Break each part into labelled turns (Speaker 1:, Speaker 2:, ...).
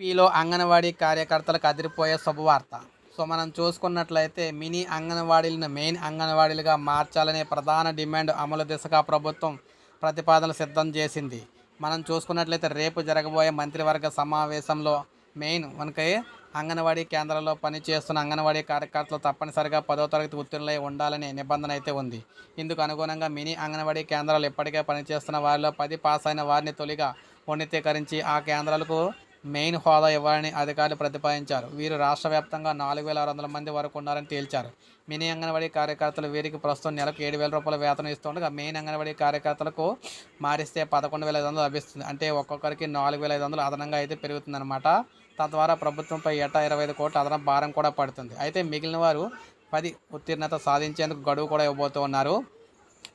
Speaker 1: ఏపీలో అంగన్వాడీ కార్యకర్తలకు అదిరిపోయే శుభవార్త. సో మనం చూసుకున్నట్లయితే మినీ అంగన్వాడీలను మెయిన్ అంగన్వాడీలుగా మార్చాలనే ప్రధాన డిమాండ్ అమలు దిశగా ప్రభుత్వం ప్రతిపాదనలు సిద్ధం చేసింది. మనం చూసుకున్నట్లయితే రేపు జరగబోయే మంత్రివర్గ సమావేశంలో మెయిన్ మనకి అంగన్వాడీ కేంద్రాల్లో పనిచేస్తున్న అంగన్వాడీ కార్యకర్తలు తప్పనిసరిగా పదో తరగతి ఉత్తీర్ణులై ఉండాలనే నిబంధన అయితే ఉంది. ఇందుకు అనుగుణంగా మినీ అంగన్వాడీ కేంద్రాలు ఇప్పటికే పనిచేస్తున్న వారిలో పది పాస్ అయిన వారిని తొలిగా ఉన్నతీకరించి ఆ కేంద్రాలకు మెయిన్ హోదా ఇవ్వాలని అధికారులు ప్రతిపాదించారు. వీరు రాష్ట్ర వ్యాప్తంగా నాలుగు వేల ఆరు వందల మంది వరకు ఉన్నారని తేల్చారు. మినీ అంగన్వాడీ కార్యకర్తలు వీరికి ప్రస్తుతం నెలకు ఏడు వేల రూపాయల వేతనం ఇస్తుండగా మెయిన్ అంగన్వాడీ కార్యకర్తలకు మారిస్తే పదకొండు వేల ఐదు వందలు లభిస్తుంది. అంటే ఒక్కొక్కరికి నాలుగు వేల ఐదు వందలు అదనంగా అయితే పెరుగుతుందన్నమాట. తద్వారా ప్రభుత్వంపై ఏటా ఇరవై ఐదు కోట్ల అదనపు భారం కూడా పడుతుంది. అయితే మిగిలిన వారు పది ఉత్తీర్ణత సాధించేందుకు గడువు కూడా ఇవ్వబోతూ ఉన్నారు.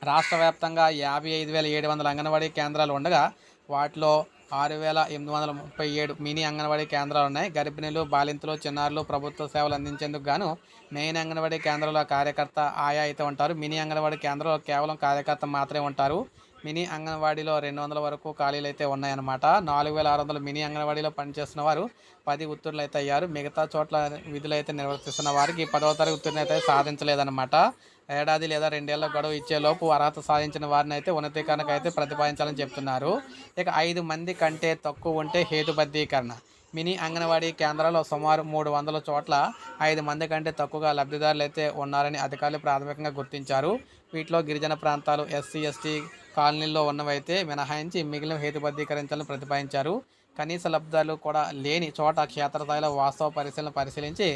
Speaker 1: రాష్ట్ర వ్యాప్తంగా యాభై ఐదు వేల ఏడు వందల అంగన్వాడీ కేంద్రాలు ఉండగా వాటిలో ఆరు వేల ఎనిమిది వందల ముప్పై ఏడు మినీ అంగన్వాడీ కేంద్రాలు ఉన్నాయి. గర్భిణీలు బాలింతలు చిన్నారులు ప్రభుత్వ సేవలు అందించేందుకు గాను మెయిన్ అంగన్వాడీ కేంద్రంలో కార్యకర్త ఆయా అయితే ఉంటారు. మినీ అంగన్వాడీ కేంద్రంలో కేవలం కార్యకర్త మాత్రమే ఉంటారు. మినీ అంగన్వాడీలో రెండు వందల వరకు ఖాళీలు అయితే ఉన్నాయన్నమాట. నాలుగు వేల ఆరు వందలు మినీ అంగన్వాడీలో పనిచేస్తున్న వారు పది ఉత్తీర్ణులు అయితే అయ్యారు. మిగతా చోట్ల విధులు అయితే నిర్వర్తిస్తున్న వారికి పదవ తరగతి ఉత్తీర్ణ అయితే సాధించలేదన్నమాట. ఏడాది లేదా రెండేళ్ళ గడువు ఇచ్చేలోపు అర్హత సాధించిన వారిని అయితే ఉన్నతీకరణకు అయితే ప్రతిపాదించాలని చెప్తున్నారు. ఇక ఐదు మంది కంటే తక్కువ ఉంటే హేతుబద్ధీకరణ. మినీ అంగన్వాడీ కేంద్రాల్లో సుమారు మూడు వందల చోట్ల ఐదు మంది కంటే తక్కువగా లబ్ధిదారులు అయితే ఉన్నారని అధికారులు ప్రాథమికంగా గుర్తించారు. వీటిలో గిరిజన ప్రాంతాలు ఎస్సీ ఎస్టీ కాలనీల్లో ఉన్నవైతే మినహాయించి మిగిలిన హేతుబద్ధీకరించాలని ప్రతిపాదించారు. కనీస లబ్ధాలు కూడా లేని చోట క్షేత్రస్థాయిలో వాస్తవ పరిశీలన పరిశీలించి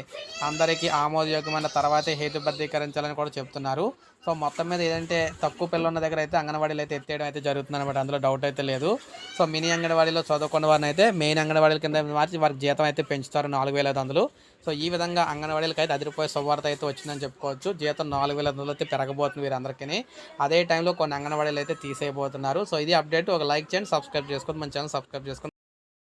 Speaker 1: అందరికీ ఆమోదయోగ్యమైన తర్వాతే హేతుబద్ధీకరించాలని కూడా చెప్తున్నారు. సో మొత్తం మీద ఏదంటే తక్కువ పిల్లలు ఉన్న దగ్గర అయితే అంగన్వాడీలు అయితే ఎత్తేయడం అయితే జరుగుతుంది అనమాట అందులో డౌట్ అయితే లేదు. సో మినీ అంగన్వాడీలో చదువుకున్న వారిని అయితే మెయిన్ అంగన్వాడీల కింద మార్చి వారికి జీతం అయితే పెంచుతారు నాలుగు వేల ఐదు వందలు. సో ఈ విధంగా అంగన్వాడీలకు అయితే అదిరిపోయే శుభవార్త అయితే వచ్చిందని చెప్పుకోవచ్చు. జీతం నాలుగు వేల ఐదు వందలు అయితే పెరగబోతుంది వీరందరికీ అదే టైంలో కొన్ని అంగన్వాడీలు అయితే తీసేయబోతున్నారు. సో ఇది అప్డేట్ ఒక లైక్ చేయండి సబ్స్క్రైబ్ చేసుకోండి. మన ఛానల్ సబ్స్క్రైబ్ చేసుకోండి.